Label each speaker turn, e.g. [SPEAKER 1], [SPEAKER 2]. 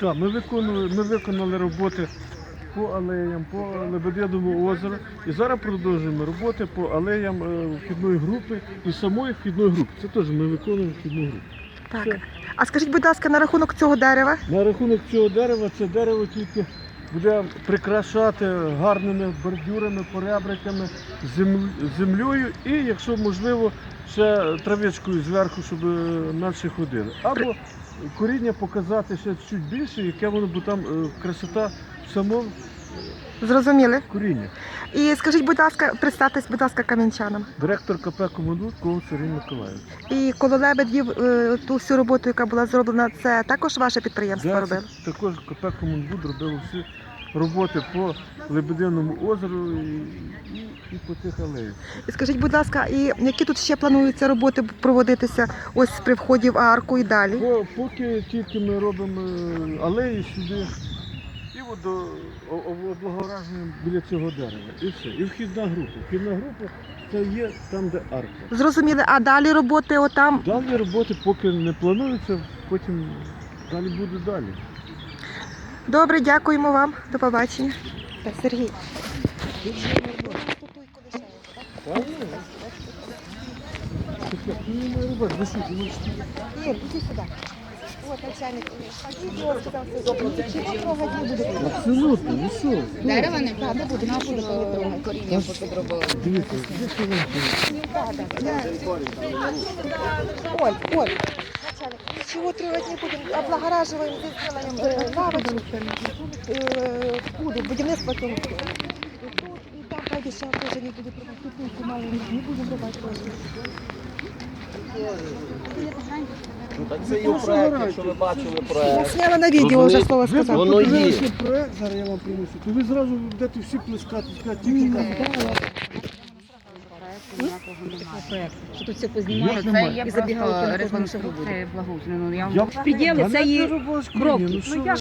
[SPEAKER 1] Так, ми виконали, ми виконали роботи по алеям, по Лебединовому озеру. І зараз продовжуємо роботи по алеям е, вхідної групи і самої вхідної групи. Це теж ми виконуємо вхідну групу.
[SPEAKER 2] Так.
[SPEAKER 1] Все.
[SPEAKER 2] А скажіть, будь ласка, на рахунок цього дерева?
[SPEAKER 1] На рахунок цього дерева, це дерево тільки буде прикрашати гарними бордюрами, поребриками, земл- землею і, якщо можливо, ще травичкою зверху, щоб е, наші ходили. Або коріння показати ще чуть більше, яке воно, бо там е, красота в самому
[SPEAKER 2] Зрозуміли?
[SPEAKER 1] корінні.
[SPEAKER 2] І скажіть, будь ласка, представтесь, будь ласка, кам'янчанам.
[SPEAKER 1] Директор КП Команду Коваль Сергій Миколаївич.
[SPEAKER 2] І коло лебедів е, ту всю роботу, яка була зроблена, це також ваше підприємство робило?
[SPEAKER 1] Також КП Комунбуд робило всі роботи по Лебединому озеру і, і, і по тих алеях.
[SPEAKER 2] І скажіть, будь ласка, і які тут ще плануються роботи проводитися ось при вході в арку і далі?
[SPEAKER 1] По, поки тільки ми робимо е, алеї сюди і облагоражуємо біля цього дерева. І все. І вхідна група. Вхідна група це є там, де арка.
[SPEAKER 2] Зрозуміли, а далі роботи отам?
[SPEAKER 1] Далі роботи поки не плануються, потім далі буде далі.
[SPEAKER 2] Добре, дякуємо вам. До побачення. Так, Сергій.
[SPEAKER 1] Не?
[SPEAKER 2] Ір, іди сюди. Начальник. нічого трогати не буде.
[SPEAKER 1] Абсолютно, ну що?
[SPEAKER 3] Дерева не буде, не буде, не. Коріння попідробили.
[SPEAKER 1] Дивіться, де що вам
[SPEAKER 2] Оль, Оль, начальник, ничего трогать не будем, облагораживаем, здесь э, будівництво цього. І тут, і там пойдеш, я теж не буду трогать, тут нитку мало, не будемо рубати теж.
[SPEAKER 4] Так це є проект, якщо ви бачили
[SPEAKER 2] Я
[SPEAKER 4] проект.
[SPEAKER 2] сняла на відео, вже слово сказав.
[SPEAKER 4] Воно є.
[SPEAKER 1] проект, зараз я вам принесу, то ви зразу будете всі плескати, сказати, тільки так.
[SPEAKER 3] Що тут все познімали, і забігали по реконструкції благоустрою. Ну, я
[SPEAKER 1] Я
[SPEAKER 3] вам пределі, це є
[SPEAKER 1] ну що
[SPEAKER 3] Ну,
[SPEAKER 1] ви?
[SPEAKER 3] я